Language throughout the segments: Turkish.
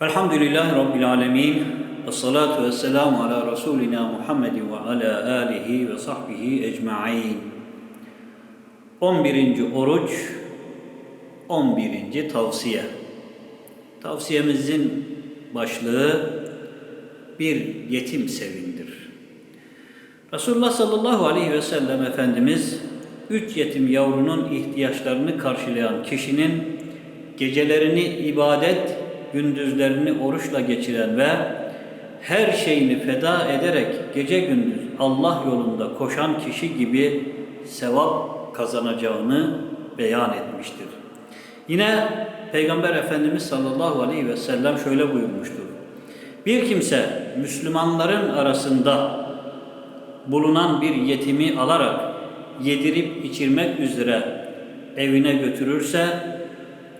Elhamdülillahi Rabbil Alemin. Ve salatu ve selamu ala Resulina Muhammedin ve ala alihi ve sahbihi ecma'in. 11. oruç, 11. tavsiye. Tavsiyemizin başlığı bir yetim sevindir. Resulullah sallallahu aleyhi ve sellem Efendimiz üç yetim yavrunun ihtiyaçlarını karşılayan kişinin gecelerini ibadet, gündüzlerini oruçla geçiren ve her şeyini feda ederek gece gündüz Allah yolunda koşan kişi gibi sevap kazanacağını beyan etmiştir. Yine Peygamber Efendimiz sallallahu aleyhi ve sellem şöyle buyurmuştur. Bir kimse Müslümanların arasında bulunan bir yetimi alarak yedirip içirmek üzere evine götürürse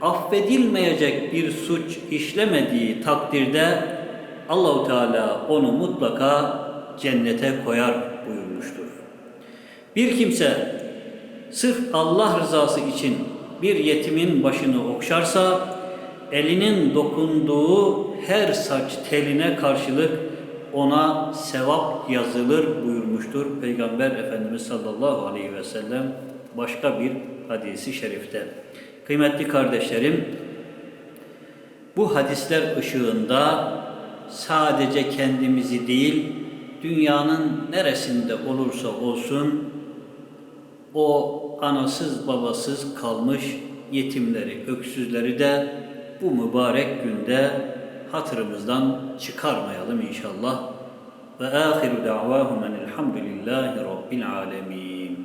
affedilmeyecek bir suç işlemediği takdirde Allahu Teala onu mutlaka cennete koyar buyurmuştur. Bir kimse sırf Allah rızası için bir yetimin başını okşarsa elinin dokunduğu her saç teline karşılık ona sevap yazılır buyurmuştur Peygamber Efendimiz sallallahu aleyhi ve sellem başka bir hadisi şerifte. Kıymetli kardeşlerim, bu hadisler ışığında sadece kendimizi değil, dünyanın neresinde olursa olsun o anasız babasız kalmış yetimleri, öksüzleri de bu mübarek günde hatırımızdan çıkarmayalım inşallah. Ve ahiru da'vahum enelhamdülillahi rabbil alemin.